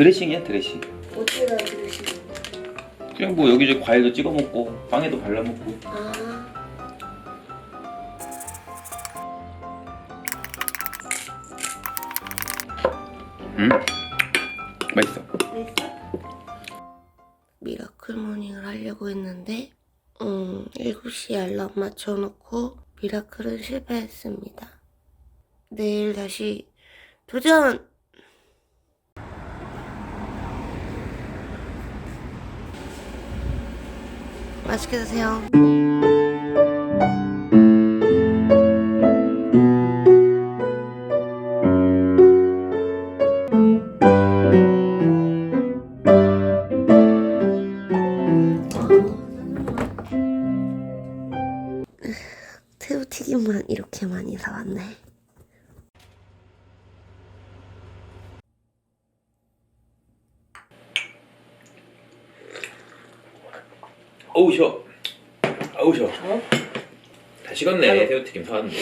드레싱이야 드레싱. 어디다 들으시는 그냥 뭐 여기저기 과일도 찍어 먹고 빵에도 발라 먹고. 아 음. 맛있어. 미라클 모닝을 하려고 했는데 음 7시에 알람 맞춰놓고 미라클은 실패했습니다 내일 다시 도전! 맛있게 드세요 새우튀김만 이렇게 많이 사왔네. 어우 쉬어. 어우 쉬어. 어? 다 식었네 새우튀김 사왔는데.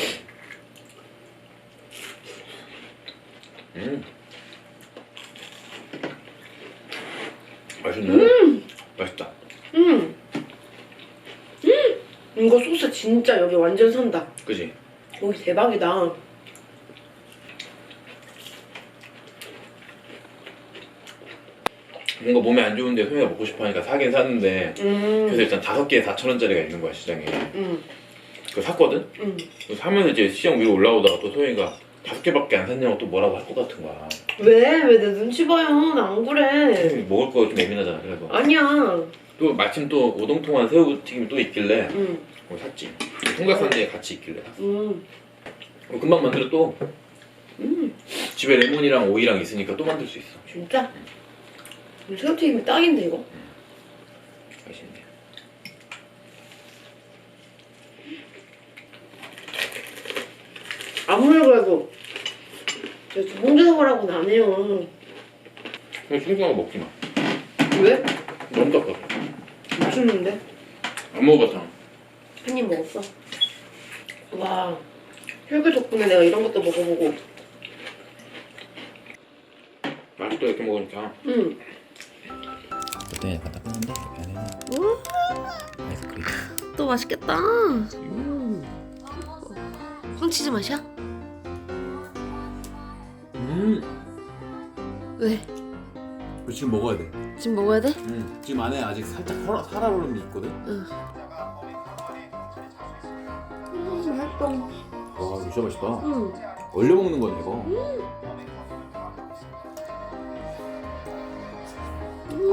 음. 맛있네. 맛있다. 음. 음. 이거 소스 진짜 여기 완전 선다. 그지? 여기 대박이다. 뭔가 몸에 안 좋은데 소미가 먹고 싶어 하니까 사긴 샀는데 음. 그래서 일단 다섯 개에 4천 원짜리가 있는 거야 시장에. 음. 그거 샀거든. 음. 그거 사면 이제 시장 위로 올라오다가 또 소미가 다섯 개밖에 안 샀냐고 또 뭐라고 할 것 같은 거야. 왜? 왜 내 눈치 봐요? 나 안 그래. 소미 먹을 거 좀 예민하잖아. 그래서 아니야. 또 마침 또 오동통한 새우튀김이 또 있길래 음. 그거 샀지. 통닭산대에 같이 있길래 샀어. 음. 어, 금방 만들어 또 음. 집에 레몬이랑 오이랑 있으니까 또 만들 수 있어. 진짜? 새우튀김이 딱인데 이거? 맛있네. 아무리 그래도 저 홍대 사과라고는 안 해요. 그냥 거 먹지 마. 왜? 너무 딱딱해. 맛있는데? 안 먹어봤잖아. 한 입 먹었어. 와, 혈교 덕분에 내가 이런 것도 먹어보고. 맛있다 이렇게 먹으니까. 응. 그때 약간 따뜻한데 안에는 아이스크림. 또 맛있겠다. 음. 황치즈 맛이야? 음, 왜? 이거 지금 먹어야 돼. 지금 먹어야 돼? 음, 지금 안에 아직 살짝 살아, 살아오는 게 있거든. 응. 음, 맛있다. 와, 이거 진짜 맛있다. 응. 얼려 먹는 거네 이거.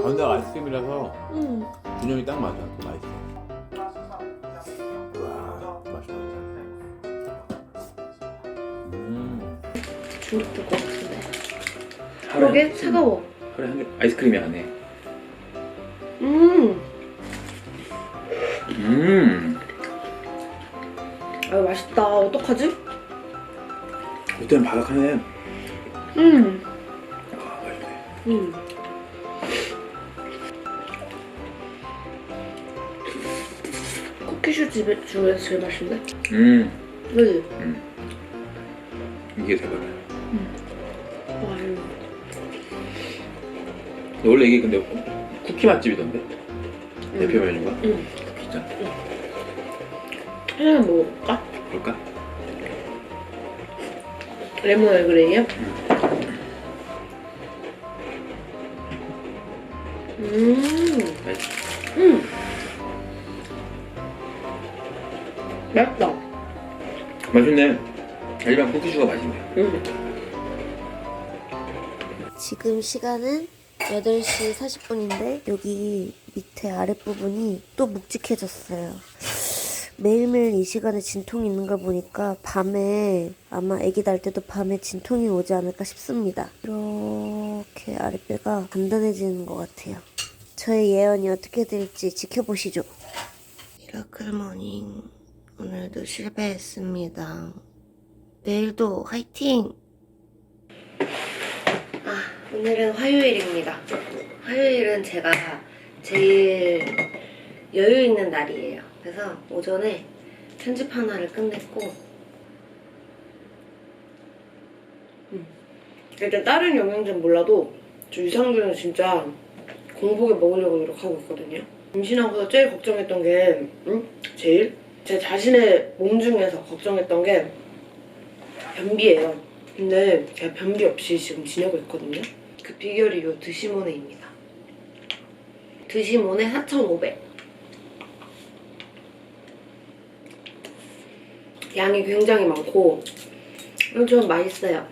가운데가 아이스크림이라서 응. 균형이 딱 맞아. 맛있어. 와, 맛있다. 음, 중독될 것 같은데. 그러게 차가워. 그래 한 개. 아이스크림이 안 해. 음. 음. 아 맛있다. 어떡하지? 그때는 바삭하네. 음. 아 맛있네. 음. 집에 중에서 제일 맛있는데? 음. 그지? 이게 대박이야. 와, 이거. 원래 이게 근데 쿠키 맛집이던데 대표 메뉴가 응. 진짜 하나 먹어볼까? 그럴까? 레몬 얼그레이요? 음. 맛있다. 맛있네. 일반 쿠키슈가 맛있네. 음. 지금 시간은 8시 40분인데 여기 밑에 아랫부분이 또 묵직해졌어요. 매일매일 이 시간에 진통이 있는 걸 보니까 밤에 아마 아기 날 때도 밤에 진통이 오지 않을까 싶습니다. 이렇게 아랫배가 단단해지는 것 같아요. 저의 예언이 어떻게 될지 지켜보시죠. 미라클 모닝. 오늘도 실패했습니다. 내일도 화이팅! 아, 오늘은 화요일입니다. 화요일은 제가 제일 여유 있는 날이에요. 그래서 오전에 편집 하나를 끝냈고, 음. 일단 다른 영양제는 몰라도 저 유산균은 진짜 공복에 먹으려고 노력하고 있거든요. 임신하고서 제일 걱정했던 게, 응? 제일? 제 자신의 몸 중에서 걱정했던 게 변비예요. 근데 제가 변비 없이 지금 지내고 있거든요. 그 비결이 요 드시모네입니다. 드시모네 4,500. 양이 굉장히 많고 좀 맛있어요.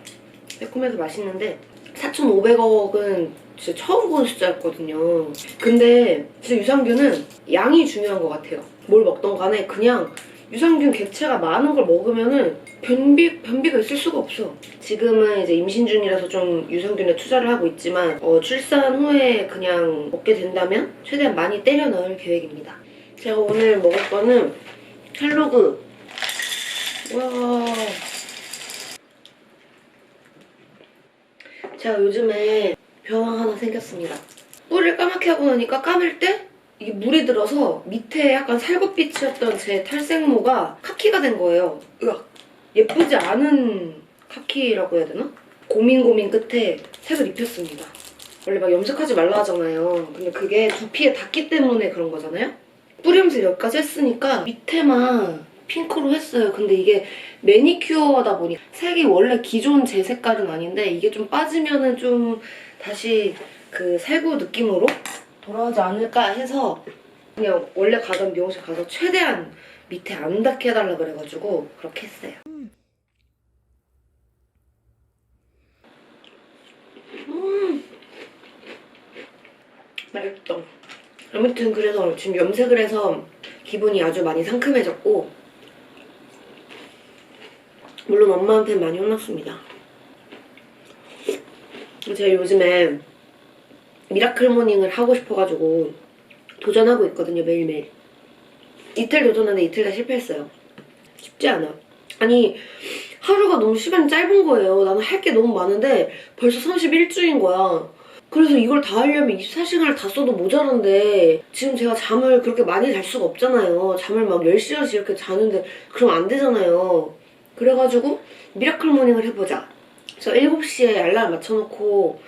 매콤해서 맛있는데 4,500억은 진짜 처음 보는 숫자였거든요. 근데 진짜 유산균은 양이 중요한 것 같아요. 뭘 먹던 간에 그냥 유산균 객체가 많은 걸 먹으면은 변비, 변비가 있을 수가 없어. 지금은 이제 임신 중이라서 좀 유산균에 투자를 하고 있지만 어, 출산 후에 그냥 먹게 된다면 최대한 많이 때려 넣을 계획입니다. 제가 오늘 먹을 거는 헬로그. 와. 제가 요즘에 병 하나 생겼습니다. 뿔을 까맣게 하고 나니까 감을 때 이게 물이 들어서 밑에 약간 살구빛이었던 제 탈색모가 카키가 된 거예요. 으악. 예쁘지 않은 카키라고 해야 되나? 고민 고민 끝에 색을 입혔습니다. 원래 막 염색하지 말라 하잖아요. 근데 그게 두피에 닿기 때문에 그런 거잖아요? 뿌리 염색 여기까지 했으니까 밑에만 핑크로 했어요. 근데 이게 매니큐어다 보니 색이 원래 기존 제 색깔은 아닌데 이게 좀 빠지면은 좀 다시 그 살구 느낌으로 돌아오지 않을까 해서 그냥 원래 가던 미용실 가서 최대한 밑에 안 닿게 해달라 그래가지고 그렇게 했어요. 음, 맛있다. 아무튼 그래서 지금 염색을 해서 기분이 아주 많이 상큼해졌고 물론 엄마한테 많이 혼났습니다. 제가 요즘에 미라클 모닝을 하고 싶어가지고 도전하고 있거든요 매일매일. 이틀 도전하는데 이틀 다 실패했어요. 쉽지 않아. 아니 하루가 너무 시간이 짧은 거예요. 나는 할 게 너무 많은데 벌써 31주인 거야. 그래서 이걸 다 하려면 24시간을 다 써도 모자란데 지금 제가 잠을 그렇게 많이 잘 수가 없잖아요. 잠을 막 10시간씩 이렇게 자는데 그러면 안 되잖아요. 그래가지고 미라클 모닝을 해보자 저 7시에 알람 맞춰놓고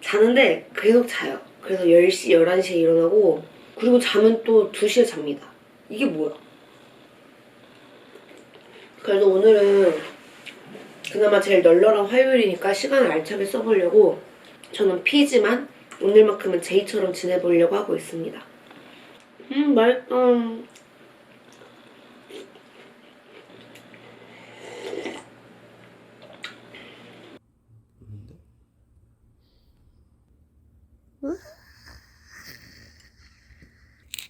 자는데 계속 자요. 그래서 10시, 11시에 일어나고 그리고 잠은 또 2시에 잡니다. 이게 뭐야? 그래서 오늘은 그나마 제일 널널한 화요일이니까 시간을 알차게 써보려고 저는 P지만 오늘만큼은 J처럼 지내보려고 하고 있습니다. 음 맛있다.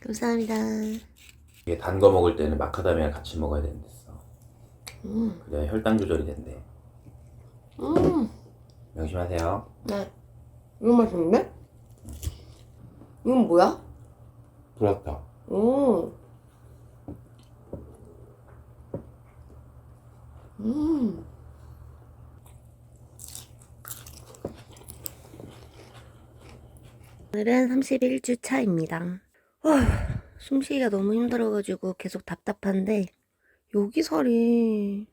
감사합니다. 이게 단 거 먹을 때는 마카다미아 같이 먹어야 된댔어. 음. 그래야 혈당 조절이 된대. 음. 명심하세요. 네. 이거 맛있는데? 이건 뭐야? 불었다. 오. 음. 오늘은 31주 차입니다. 와, 숨쉬기가 너무 힘들어가지고 계속 답답한데 여기 살이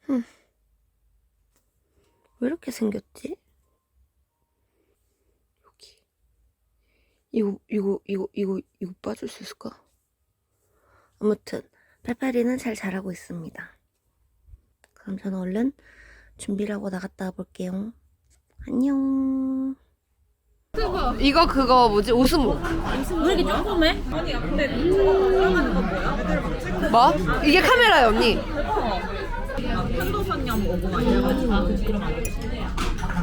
흠, 왜 이렇게 생겼지? 여기 이거 이거 이거 이거 이거 빠질 수 있을까? 아무튼 팔팔이는 잘 자라고 있습니다. 그럼 저는 얼른 준비를 하고 나갔다 와볼게요. 안녕. 이거 그거 뭐지? 오스모. 왜 이렇게 조그매? 아니야, 근데 촬영하는 건 뭐야? 뭐? 이게 카메라야 언니. 편도 오고. 아.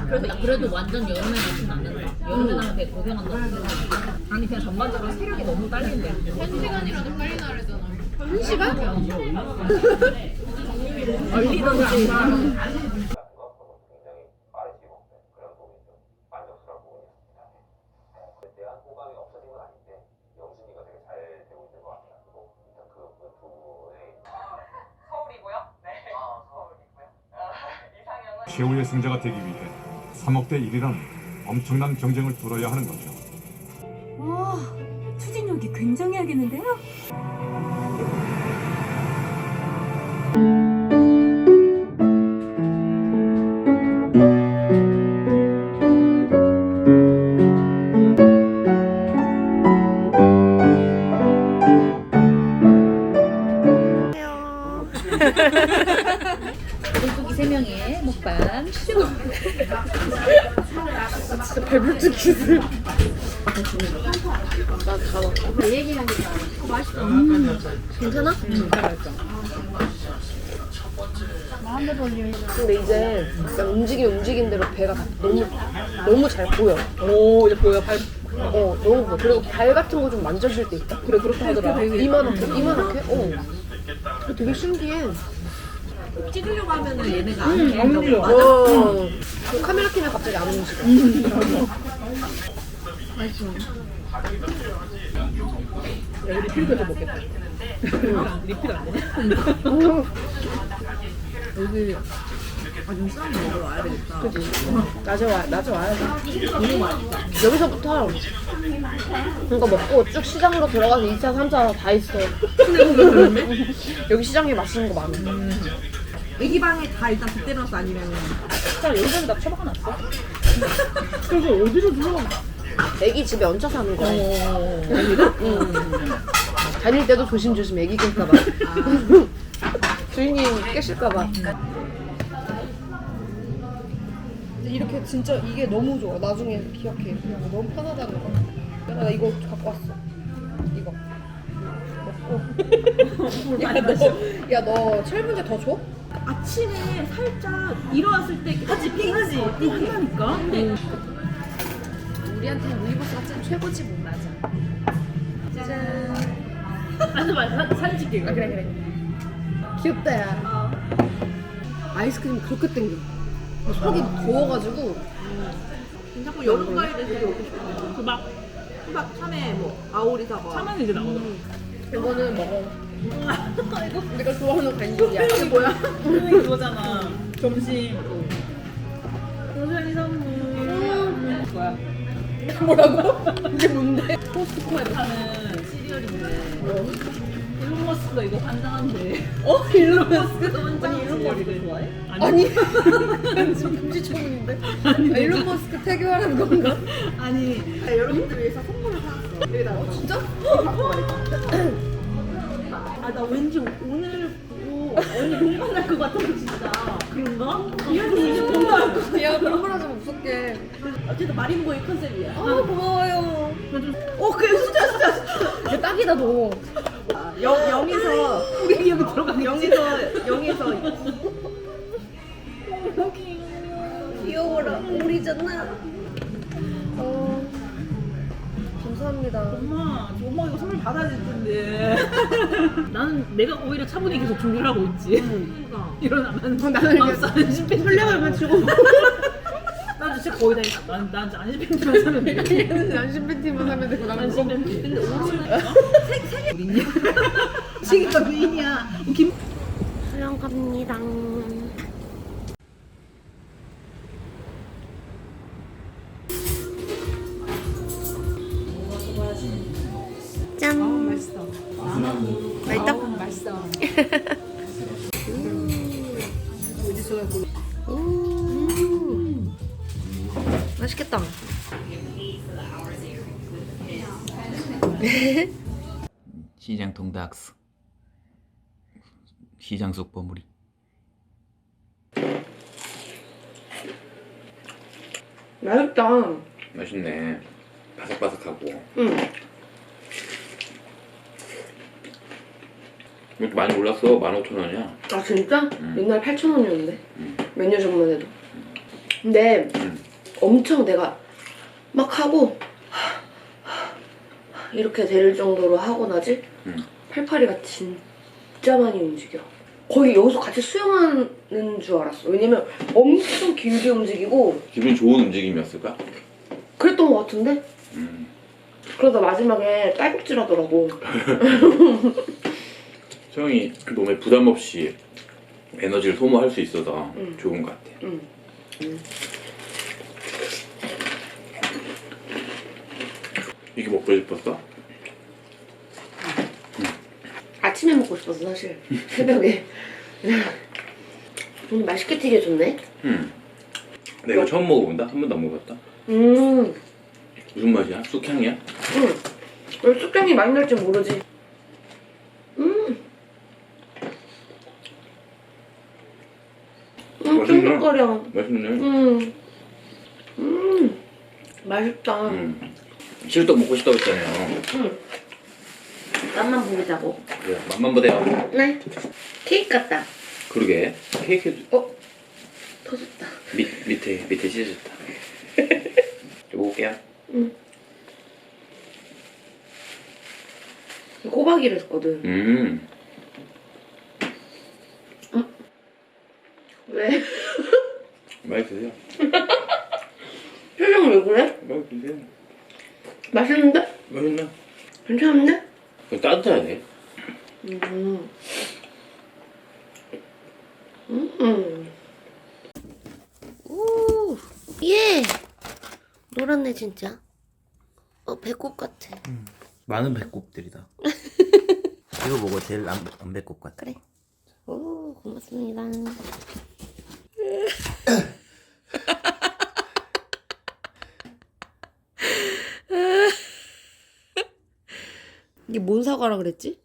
그래도, 야, 그래도 완전 여름에 같진 않는다. 여름에 나면 되게 고생한다. 아니, 그냥 전반적으로 체력이 너무 딸린대. 한 시간이라도 빨리 나르잖아. 한 시간? 얼리던지. 최후의 승자가 되기 위해 3억 대 1이란 엄청난 경쟁을 뚫어야 하는 거죠. 와, 추진력이 굉장해야겠는데요? 잘 보여. 오 이제 보여 발. 어 너무 보여. 그리고 발 같은 거 좀 만져줄 때 있다. 그래 그렇게 하더라. 이만하게 이만하게. 어. 되게 신기해. 찍으려고 하면은 얘네가 안 움직여. 어. 그 카메라 켜면 갑자기 안 움직여. 야, 우리 필드도 먹겠다. 리필 안 되네. 여기 아좀 싼 먹으러 와야 되겠다. 그지. 낮에 와 낮에 와야지. 여기서부터 이거 먹고 쭉 시장으로 들어가서 2차, 3차 다 있어. 여기 시장에 맛있는 거 많아. 애기 방에 다 일단 빗대놨어 아니면 자 여기다 처박아놨어. 그래서 어디로 들어가? 애기 집에 얹혀 사는 거야. 어. 응. 다닐 때도 조심조심 애기 깰까봐. 주인님 깨실까봐. 이렇게 진짜 이게 너무 좋아. 나중에 기억해. 너무 편하다는 거. 나 이거 갖고 왔어. 이거. 먹고. 야, 너, 야, 너 철분제 더 줘? 아침에 살짝 일어났을 때 하지 삥 하지 삥 한다니까. 근데 우리한테는 루이보스가 찐 최고지 뭐 맞아. 짜잔. 아니 말 사진 찍게. 아, 그래, 그래. 귀엽다, 야. 아이스크림 그렇게 땡겨. 속이 더워가지고. 자꾸 여름 과일에 되게 먹고 싶어. 그막 수박 참외 뭐 아오리 사과. 참외는 이제 나오잖아. 이거는 먹어. 이거 내가 좋아하는 간식이야. 이게 뭐야? 그거잖아. 점심. 소연이 선물. 뭐야? 뭐라고? 이게 뭔데? 코스트코에 파는 시리얼인데. 일론 머스크가 이거 환장한데. 어? 일론 머스크? 아니 일론 머스크 좋아해? 아니. 지금 금지초문인데? 아, 일론 머스크 태교하라는 건가? 아니 여러분들 위해서 선물을 사왔어. 여기다. 어, 진짜? 아 나 왠지 오늘 보고 언니 눈물 날것 같아 진짜. 그런가? 날것 같아. 야, 그런 마, 무섭게. 어쨌든 마린보이 컨셉이야. 아, 고마워요. 어 그래 숫자 숫자 숫자. 얘 딱이다, 너. 영 영에서 우리 여기 들어가. 영에서 영에서 귀여워라. 우리잖아. 어. 감사합니다. 엄마 저 엄마 이거 선물 받아야 될 텐데. 나는 내가 오히려 차분히 계속 준비를 하고 있지. 그러니까 일어나면 나는 이게 안심팬 설레발 맞추고. 난 진짜 거의 다 있어. 난, 난 안심 팬티만 사면 돼. 얘는 안심 팬티만 사면 되고 나는 안심 팬티. 근데 오로는 색색이 우리냐? 지금 미인이야. 김. 수영 갑니다. 짠. 맛있어. 맛있다? 맛있어. 시장 통닭스 시장 속 버무리 맛있다. 맛있네. 바삭바삭하고. 응. 이것도 많이 올랐어. 15,000원이야. 아, 진짜? 음. 옛날 8,000원이었는데. 음. 몇 년 전만 해도. 근데 음. 엄청 내가 막 하고 이렇게 될 정도로 하고 나지 음. 팔팔이가 진짜 많이 움직여. 거의 여기서 같이 수영하는 줄 알았어. 왜냐면 엄청 길게 움직이고 기분 좋은 움직임이었을까? 그랬던 것 같은데? 음. 그러다 마지막에 딸꾹질 하더라고. 소영이 몸에 부담 없이 에너지를 소모할 수 있어서 음. 좋은 것 같아. 응. 이게 먹고 싶었어? 아침에 먹고 싶었어, 사실. 새벽에. 오늘 맛있게 튀겨줬네. 음. 내가 처음 먹어본다? 한 번도 안 먹어봤다. 음. 무슨 맛이야? 쑥향이야? 응. 왜 쑥향이 많이 날지 모르지. 음. 쫀득거려. 맛있네. 음. 음. 맛있다. 음. 실떡 먹고 싶다고 했잖아요. 음. 맛만 보자고. 그래, 맛만 보세요. 네. 케이크 같다. 그러게. 케이크 어? 터졌다. 밑, 밑에, 밑에 찢어졌다. 좀 먹을게요. 응. 꼬박이를 했거든. 음. 왜? 많이 드세요. 표정 왜 그래? 많이 드세요. 맛있는데? 맛있나? 괜찮은데? 따뜻해야 돼. 음. 음. 오, 예. 노랗네 진짜. 어 배꼽 같아. 많은 배꼽들이다. 이거 먹어 제일 안, 안 배꼽 같아. 그래. 오 고맙습니다. 이게 뭔 사과라 그랬지?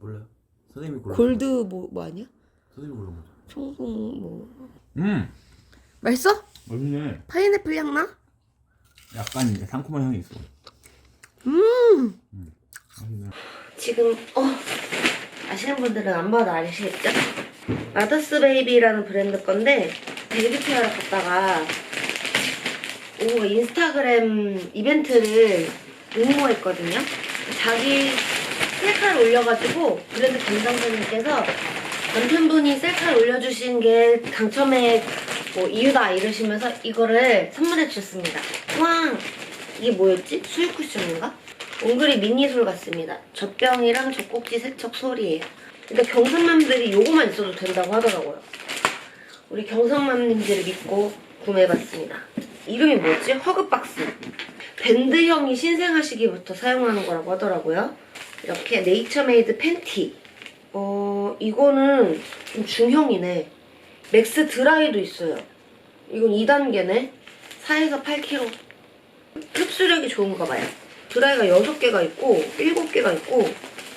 몰라요. 선생님이 골라. 골드 뭐, 뭐 아니야? 선생님이 골라 먹자. 청송 뭐 음, 맛있어? 맛있네. 파인애플 향 나? 약간 이제 상큼한 향이 있어. 음. 지금 어 아시는 분들은 안 봐도 아시겠죠? 마더스 베이비라는 브랜드 건데 베이비 케어를 갔다가 오 인스타그램 이벤트를 응모했거든요. 자기 셀카를 올려가지고 브랜드 담당자님께서 남편분이 셀카를 올려주신 게 당첨의 뭐 이유다 이러시면서 이거를 선물해 주셨습니다. 와 이게 뭐였지? 수유 쿠션인가? 옹그리 미니솔 같습니다. 젖병이랑 젖꼭지 세척 솔이에요. 근데 경상맘들이 요거만 있어도 된다고 하더라고요. 우리 경상맘님들을 믿고 구매해봤습니다. 이름이 뭐지? 허그박스. 밴드형이 신생아시기부터 사용하는 거라고 하더라고요. 이렇게 네이처메이드 팬티. 어, 이거는 좀 중형이네. 맥스 드라이도 있어요. 이건 2단계네. 4에서 8kg. 흡수력이 좋은가 봐요. 드라이가 6개가 있고 7개가 있고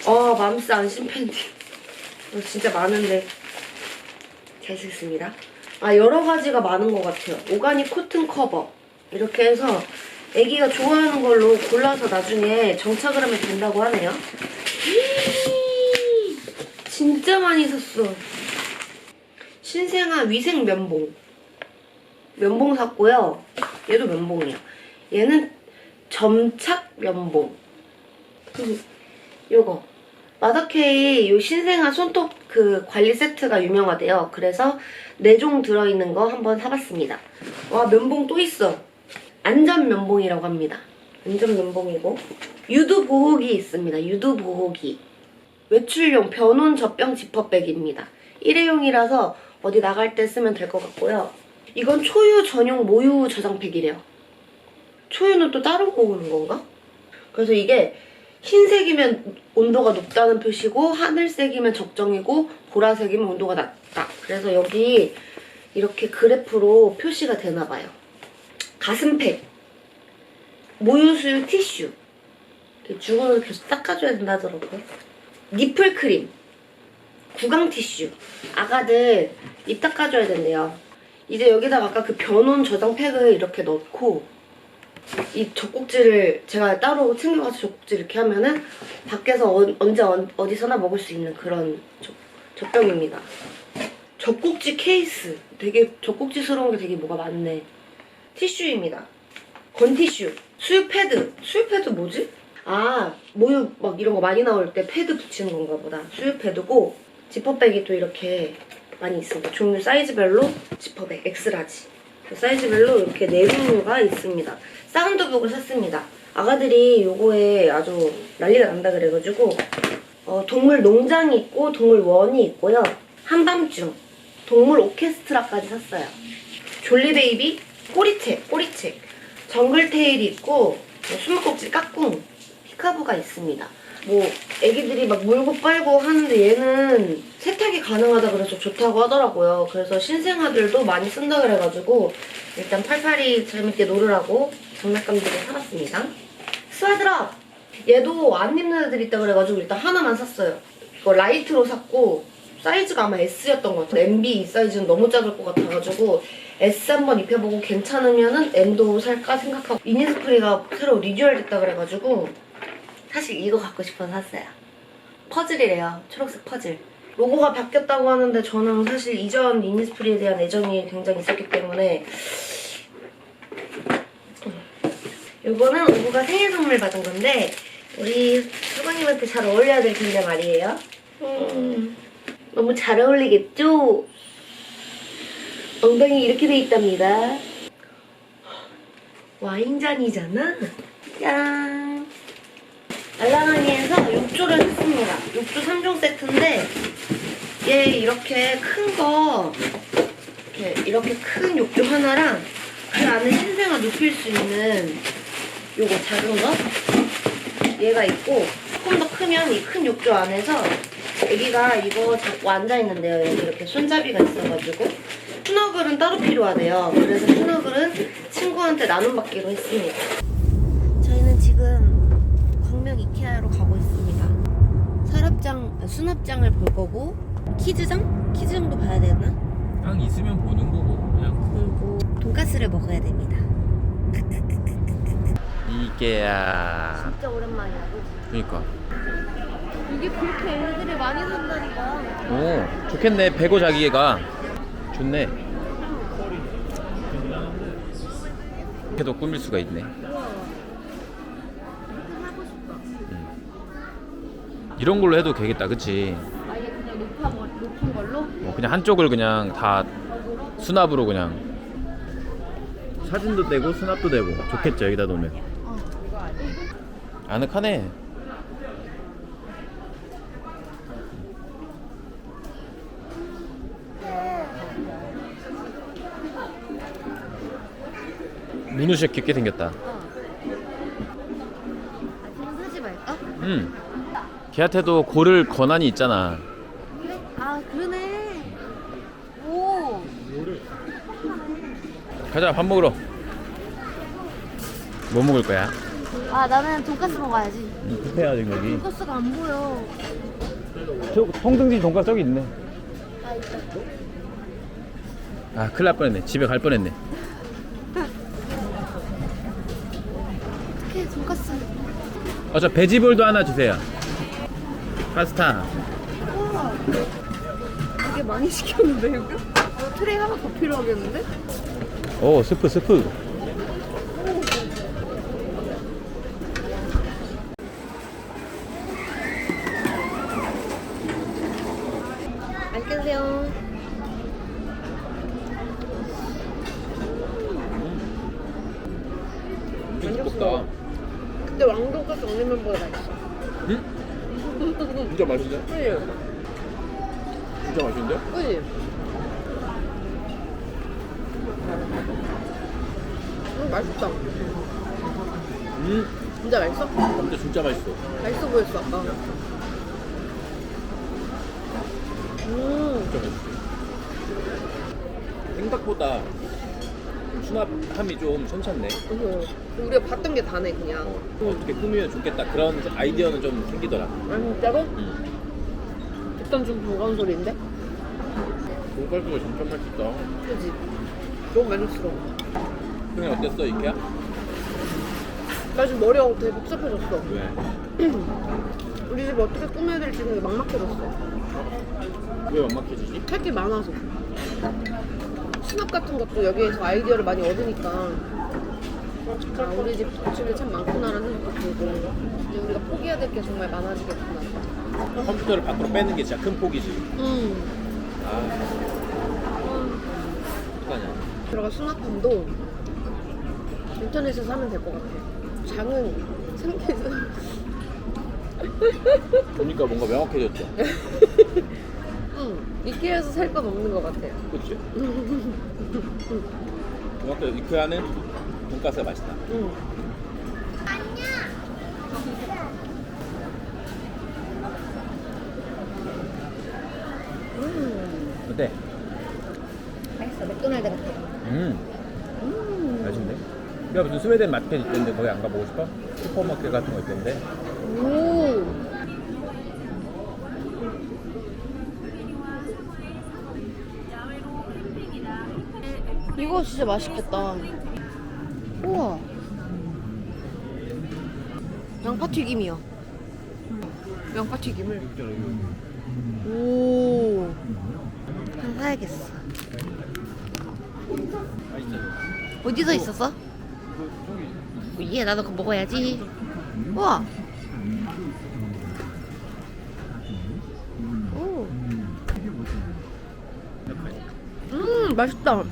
아 맘스 안심 팬티 이거 진짜 많은데 잘 쓰겠습니다 아 여러 가지가 많은 것 같아요 오가닉 코튼 커버 이렇게 해서 애기가 좋아하는 걸로 골라서 나중에 정착을 하면 된다고 하네요 진짜 많이 샀어 신생아 위생 면봉 면봉 샀고요 얘도 면봉이야 얘는 점착 면봉. 요거. 마더케이 요 신생아 손톱 그 관리 세트가 유명하대요. 그래서 4종 들어있는 거 한번 사봤습니다. 와, 면봉 또 있어. 안전 면봉이라고 합니다. 안전 면봉이고. 유두 보호기 있습니다. 유두 보호기. 외출용 변온 젖병 지퍼백입니다. 일회용이라서 어디 나갈 때 쓰면 될 것 같고요. 이건 초유 전용 모유 저장팩이래요. 초유는 또 따로 먹는 건가? 그래서 이게 흰색이면 온도가 높다는 표시고 하늘색이면 적정이고 보라색이면 온도가 낮다. 그래서 여기 이렇게 그래프로 표시가 되나 봐요. 가슴팩, 모유수유 티슈, 주근을 계속 닦아줘야 된다 하더라고요. 니플 크림, 구강 티슈, 아가들 입 닦아줘야 된대요. 이제 여기다가 아까 그 변온 저장 팩을 이렇게 넣고 이 젖꼭지를 제가 따로 챙겨가서 젖꼭지 이렇게 하면은 밖에서 어, 언제 어, 어디서나 먹을 수 있는 그런 젖, 젖병입니다. 젖꼭지 케이스. 되게 젖꼭지스러운 게 되게 뭐가 많네. 티슈입니다. 건티슈. 수유 패드. 수유 패드 뭐지? 아, 모유 막 이런 거 많이 나올 때 패드 붙이는 건가 보다. 수유 패드고 지퍼백이 또 이렇게 많이 있습니다. 종류 사이즈별로 지퍼백 엑스라지. 그 사이즈별로 이렇게 네 종류가 있습니다. 사운드북을 샀습니다. 아가들이 요거에 아주 난리가 난다 그래가지고 어, 동물 농장이 있고 동물 원이 있고요. 한밤중 동물 오케스트라까지 샀어요. 졸리베이비 꼬리책, 꼬리책. 정글테일이 있고 뭐 숨바꼭질 까꿍, 피카부가 있습니다. 뭐 애기들이 막 물고 빨고 하는데 얘는 세탁이 가능하다 그래서 좋다고 하더라고요. 그래서 신생아들도 많이 쓴다 그래가지고 일단 팔팔이 재밌게 놀으라고 장난감들을 사봤습니다. 스와드랍! 얘도 안 입는 애들 있다 그래가지고 일단 하나만 샀어요. 이거 라이트로 샀고 사이즈가 아마 S였던 것 같아요. MB 이 사이즈는 너무 작을 것 같아가지고 S 한번 입혀보고 괜찮으면은 M도 살까 생각하고 이니스프리가 새로 리뉴얼 됐다 그래가지고 사실 이거 갖고 싶어서 샀어요. 퍼즐이래요. 초록색 퍼즐. 로고가 바뀌었다고 하는데 저는 사실 이전 이니스프리에 대한 애정이 굉장히 있었기 때문에 이거는 오구가 생일 선물 받은 건데 우리 수건님한테 잘 어울려야 될 텐데 말이에요. 음, 너무 잘 어울리겠죠? 엉덩이 이렇게 돼 있답니다. 와인잔이잖아. 짠. 알라나니에서 욕조를 샀습니다. 욕조 3종 세트인데 얘 이렇게 큰 거 이렇게, 이렇게 큰 욕조 하나랑 그 안에 신생아 눕힐 수 있는 요거 작은 거 얘가 있고 조금 더 크면 이 큰 욕조 안에서 애기가 이거 잡고 앉아 있는데요. 여기 이렇게 손잡이가 있어가지고 스너글은 따로 필요하대요. 그래서 스너글은 친구한테 나눔받기로 했습니다. 저희는 지금 광명 이케아로 가고 있습니다. 서랍장, 아, 수납장을 볼 거고 키즈장? 키즈장도 봐야 되나? 그냥 있으면 보는 거고 그냥 그리고 돈가스를 먹어야 됩니다. 이게야 진짜 오랜만이야. 그니까 이게 그렇게 애들이 많이 산다니까. 오 좋겠네 배고 자기가 좋네. 이렇게도 꾸밀 수가 있네. 음. 이런 걸로 해도 되겠다 그치? 아예 그냥 높아, 높은 걸로? 뭐 그냥 한쪽을 그냥 다 수납으로 그냥. 사진도 되고 수납도 되고 좋겠죠 여기다 놓으면. 아늑하네 문우씨 깊게 생겼다 아, 그럼 사지 말까? 응 걔한테도 고를 권한이 있잖아 그래? 아, 그러네. 오. 가자 밥 먹으러 뭐 먹을 거야? 아, 나는 돈가스 먹어야지. 급해야 지 여기 돈가스가 안 보여. 저 통등지 돈가스 저기 있네 아, 있다. 아 큰일 날 뻔했네 집에 갈 뻔했네 어떻게 돈가스? 어 저 베지볼도 하나 주세요 파스타 우와. 되게 많이 시켰는데, 이거? 트레이 하나 더 필요하겠는데? 오 스프 스프 맛있게 드세요. 두껍다 근데 왕돈가스 엉리면보다 맛있어. 진짜 맛있네 그지? 진짜 맛있는데? 그지? 음, 맛있다. 음 진짜 맛있어? 근데 진짜 맛있어 맛있어 보였어, 아까. 음, 진짜 맛있어 생각보다 수납함이 좀 괜찮네 음. 우리가 봤던 게 다네, 그냥. 어떻게 꾸미면 좋겠다 그런 아이디어는 좀 생기더라 아, 진짜로? 음. 일단 좀 반가운 소리인데? 돈가스가 진짜 맛있다 그지? 너무 만족스러워. 형이 어땠어 이케아? 나 지금 머리가 되게 복잡해졌어. 왜? 우리 집 어떻게 꾸며야 될지 되게 막막해졌어. 왜 막막해지지? 할 게 많아서. 수납 같은 것도 여기에서 아이디어를 많이 얻으니까. 아, 우리 집 집이 참 많구나라는 생각도 들고. 이제 우리가 포기해야 될 게 정말 많아지겠구나. 컴퓨터를 밖으로 빼는 게 진짜 큰 폭이지 음. 아 어떡하냐 들어가 수납함도 인터넷에서 사면 될 것 같아. 장은 생계에서. 보니까 뭔가 명확해졌죠 응. 이케아에서 살 건 없는 것 같아요. 그치? 명확해 이케아는 돈가스가 맛있다 응. 어때? 맛있어. 맥도날드 같아. 음. 야 무슨 스웨덴 마켓 있던데 거기 안 가보고 싶어? 슈퍼마켓 같은 거 있던데 오. 이거 진짜 맛있겠다. 우와. 양파 튀김이요. 양파 튀김을. 오. 하나 사야겠어. 어디서 있었어? 예, 나도 그거 먹어야지. 우와. 오. 음, 맛있다.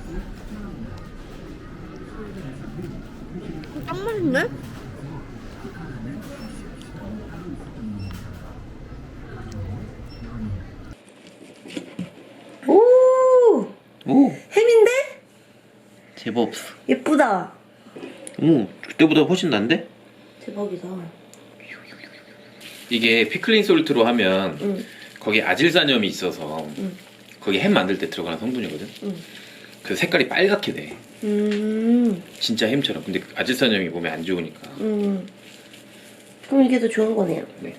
딱 맛있네? 오! 오 햄인데? 제법 예쁘다. 오 그때보다 훨씬 난데? 대박이다. 이게 피클린 솔트로 하면 응. 거기 아질산염이 있어서 응. 거기 햄 만들 때 들어가는 성분이거든 응. 그 색깔이 빨갛게 돼 음, 진짜 햄처럼 근데 아질산염이 몸에 안 좋으니까 음. 그럼 이게 더 좋은 거네요. 네.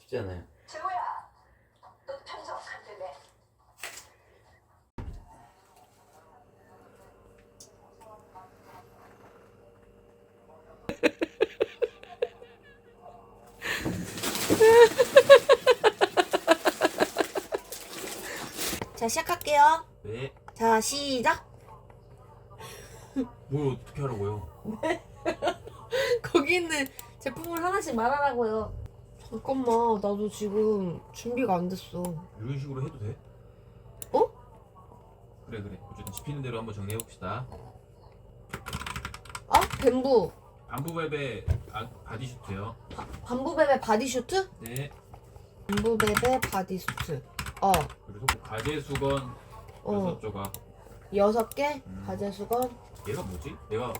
쉽지 않아요 자, 시작할게요. 네 자, 시작. 하나씩 말하라고요. 잠깐만, 나도 지금 준비가 안 됐어. 이런 식으로 해도 돼? 어? 그래 그래 어쨌든 집히는 대로 한번 정리해 봅시다 아, 뱀부. 아, 바디슈트요 반부베베 바디슈트? 네 반부베베 바디슈트. 어, 그리고 가제 수건 어. 여섯 조각 여섯 개 음. 가제 수건. 얘가 뭐지? 내가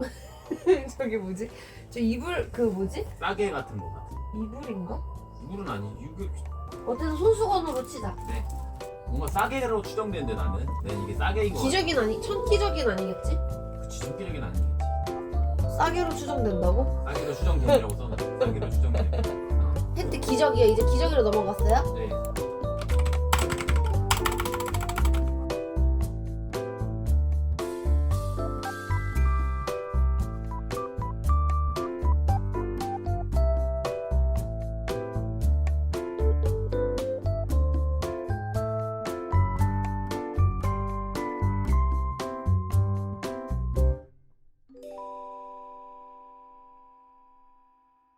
저기 뭐지? 저 이불 그 뭐지? 싸게 같은 거 같아 이불인가? 이불은 아니 이게 어쨌든 손수건으로 치자. 뭔가 싸게로 추정되는데 나는 난 이게 싸게인 거 기적인 아니 천기적인 아니겠지? 그치 전기적인 아니겠지 싸게로 추정된다고? 싸게로 추정됨이라고 써놔 싸게로 추정됨 혜트 기적이야. 이제 기적으로 넘어갔어요? 네